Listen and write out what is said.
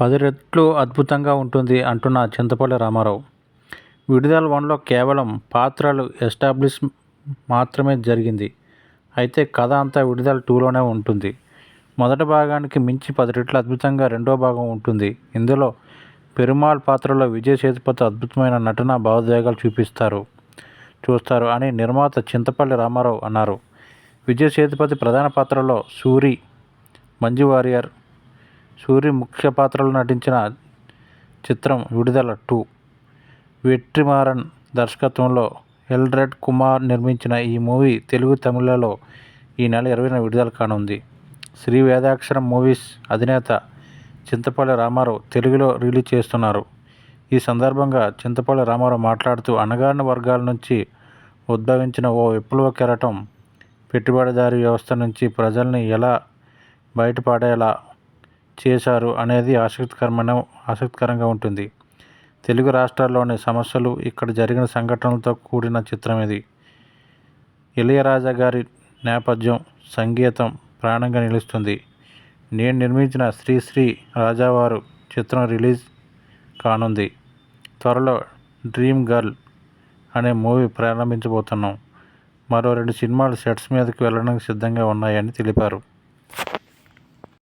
పది రెట్లు అద్భుతంగా ఉంటుంది అంటున్న చింతపల్లి రామారావు. విడుదల వన్లో కేవలం పాత్రలు ఎస్టాబ్లిష్ మాత్రమే జరిగింది. అయితే కథ అంతా విడుదల టూలోనే ఉంటుంది. మొదటి భాగానికి మించి పది రెట్లు అద్భుతంగా రెండో భాగం ఉంటుంది. ఇందులో పెరుమాళ్ పాత్రలో విజయ్ సేతుపతి అద్భుతమైన నటన భావోద్వేగాలు చూపిస్తారు. చూస్తారు అని నిర్మాత చింతపల్లి రామారావు అన్నారు. విజయ్ సేతుపతి ప్రధాన పాత్రలో సూరి మంజు వారియర్ సూరి ముఖ్య పాత్రలో నటించిన చిత్రం విడుదల టూ. వెట్రిమారన్ దర్శకత్వంలో ఎల్డ్రెడ్ కుమార్ నిర్మించిన ఈ మూవీ తెలుగు తమిళలో ఈ నెల ఇరవైన విడుదల కానుంది. శ్రీ వేదాక్షరం మూవీస్ అధినేత చింతపల్లి రామారావు తెలుగులో రిలీజ్ చేస్తున్నారు. ఈ సందర్భంగా చింతపల్లి రామారావు మాట్లాడుతూ అణగారిన వర్గాల నుంచి ఉద్భవించిన ఓ విప్లవ కెరటం పెట్టుబడిదారీ వ్యవస్థ నుంచి ప్రజల్ని ఎలా బయటపడేలా చేశారు అనేది ఆసక్తికరమైన ఆసక్తికరంగా ఉంటుంది. తెలుగు రాష్ట్రాల్లోని సమస్యలు ఇక్కడ జరిగిన సంఘటనలతో కూడిన చిత్రం ఇది. ఇళయరాజా గారి నేపథ్యం సంగీతం ప్రాణంగా నిలుస్తుంది. నేను నిర్మించిన శ్రీశ్రీ రాజావారు చిత్రం రిలీజ్ కానుంది. త్వరలో డ్రీమ్ గర్ల్ అనే మూవీ ప్రారంభించబోతున్నాం. మరో రెండు సినిమాలు సెట్స్ మీదకి వెళ్ళడానికి సిద్ధంగా ఉన్నాయని తెలిపారు.